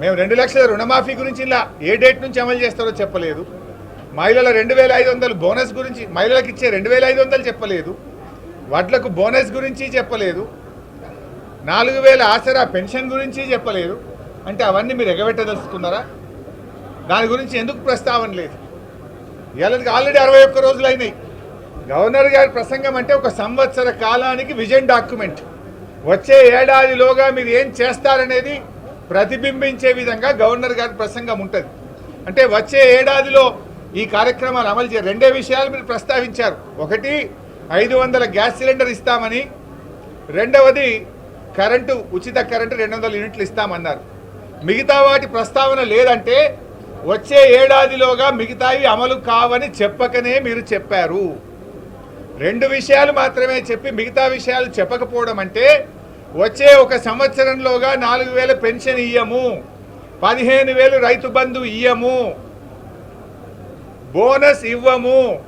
మేము రెండు లక్షల రుణమాఫీ గురించి ఇలా ఏ డేట్ నుంచి అమలు చేస్తారో చెప్పలేదు. మహిళల రెండు వేల ఐదు వందలు బోనస్ గురించి మహిళలకు ఇచ్చే రెండు వేల ఐదు వందలు చెప్పలేదు. వడ్లకు బోనస్ గురించి చెప్పలేదు. నాలుగు వేల ఆసరా పెన్షన్ గురించి చెప్పలేదు. అంటే అవన్నీ మీరు ఎగబెట్టదలుచుకున్నారా? దాని గురించి ఎందుకు ప్రస్తావన లేదు? ఇవాళకి ఆల్రెడీ అరవై ఒక్క రోజులు అయినాయి. గవర్నర్ గారి ప్రసంగం అంటే ఒక సంవత్సర కాలానికి విజన్ డాక్యుమెంట్. వచ్చే ఏడాదిలోగా మీరు ఏం చేస్తారనేది ప్రతిబింబించే విధంగా గవర్నర్ గారి ప్రసంగం ఉంటుంది. అంటే వచ్చే ఏడాదిలో ఈ కార్యక్రమాలు అమలు చే రెండే విషయాలు మీరు ప్రస్తావించారు. ఒకటి ఐదు వందల గ్యాస్ సిలిండర్ ఇస్తామని. రెండవది కరెంటు ఉచిత కరెంటు రెండు వందల యూనిట్లు ఇస్తామన్నారు. మిగతా వాటి ప్రస్తావన లేదంటే వచ్చే ఏడాదిలోగా మిగతావి అమలు కావని చెప్పకనే మీరు చెప్పారు. రెండు విషయాలు మాత్రమే చెప్పి మిగతా విషయాలు చెప్పకపోవడం అంటే వచ్చే ఒక సంవత్సరంలోగా నాలుగు వేల పెన్షన్ ఇయ్యము. పదిహేను వేలు రైతు బంధు ఇయ్యము. బోనస్ ఇవ్వము.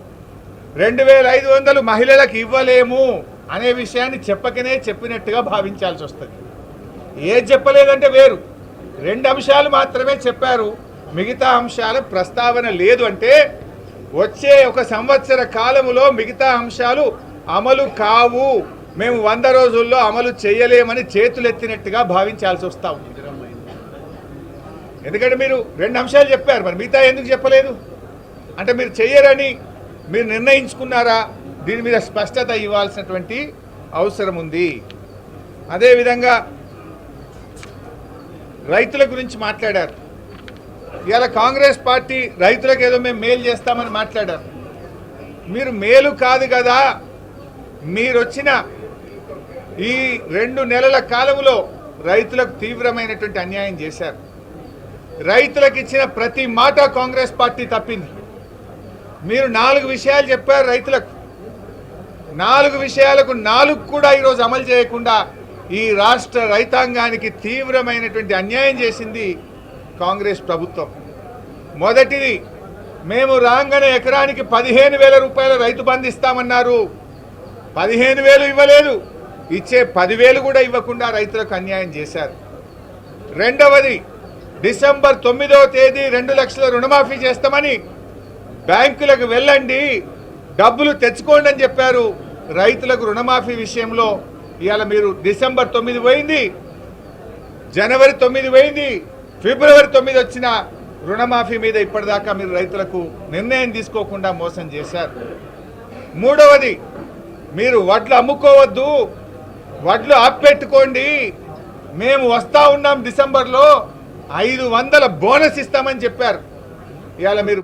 రెండు వేల ఐదు వందలు మహిళలకు ఇవ్వలేము అనే విషయాన్ని చెప్పకనే చెప్పినట్టుగా భావించాల్సి వస్తుంది. ఏది చెప్పలేదంటే వేరు. రెండు అంశాలు మాత్రమే చెప్పారు. మిగతా అంశాల ప్రస్తావన లేదు అంటే వచ్చే ఒక సంవత్సర కాలములో మిగతా అంశాలు అమలు కావు. మేము వంద రోజుల్లో అమలు చేయలేమని చేతులెత్తినట్టుగా భావించాల్సి వస్తా ఉంది. ఎందుకంటే మీరు రెండు అంశాలు చెప్పారు మరి మిగతా ఎందుకు చెప్పలేదు? అంటే మీరు చెయ్యరని మీరు నిర్ణయించుకున్నారా? దీని మీద స్పష్టత ఇవ్వాల్సినటువంటి అవసరం ఉంది. అదేవిధంగా రైతుల గురించి మాట్లాడారు. ఇవాళ కాంగ్రెస్ పార్టీ రైతులకు ఏదో మేము మేలు చేస్తామని మాట్లాడారు. మీరు మేలు కాదు కదా మీరు వచ్చిన ఈ రెండు నెలల కాలంలో రైతులకు తీవ్రమైనటువంటి అన్యాయం చేశారు. రైతులకు ఇచ్చిన ప్రతి మాట కాంగ్రెస్ పార్టీ తప్పింది. మీరు నాలుగు విషయాలు చెప్పారు రైతులకు. నాలుగు విషయాలకు నాలుగు కూడా ఈరోజు అమలు చేయకుండా ఈ రాష్ట్ర రైతాంగానికి తీవ్రమైనటువంటి అన్యాయం చేసింది కాంగ్రెస్ ప్రభుత్వం. మొదటిది మేము రాగానే ఎకరానికి పదిహేను వేల రూపాయల రైతు బంధిస్తామన్నారు పదిహేను వేలు ఇవ్వలేదు. ఇచ్చే పదివేలు కూడా ఇవ్వకుండా రైతులకు అన్యాయం చేశారు. రెండవది డిసెంబర్ తొమ్మిదవ తేదీ రెండు లక్షల రుణమాఫీ చేస్తామని బ్యాంకులకు వెళ్ళండి డబ్బులు తెచ్చుకోండి అని చెప్పారు రైతులకు రుణమాఫీ విషయంలో. ఇవాళ మీరు డిసెంబర్ తొమ్మిది పోయింది జనవరి తొమ్మిది పోయింది ఫిబ్రవరి తొమ్మిది వచ్చిన రుణమాఫీ మీద ఇప్పటిదాకా మీరు రైతులకు నిర్ణయం తీసుకోకుండా మోసం చేశారు. మూడవది మీరు వడ్లు అమ్ముకోవద్దు వడ్లు ఆపెట్టుకోండి మేము వస్తా ఉన్నాం డిసెంబర్లో. ఐదు వందల బోనస్ ఇస్తామని చెప్పారు. ఇవాళ మీరు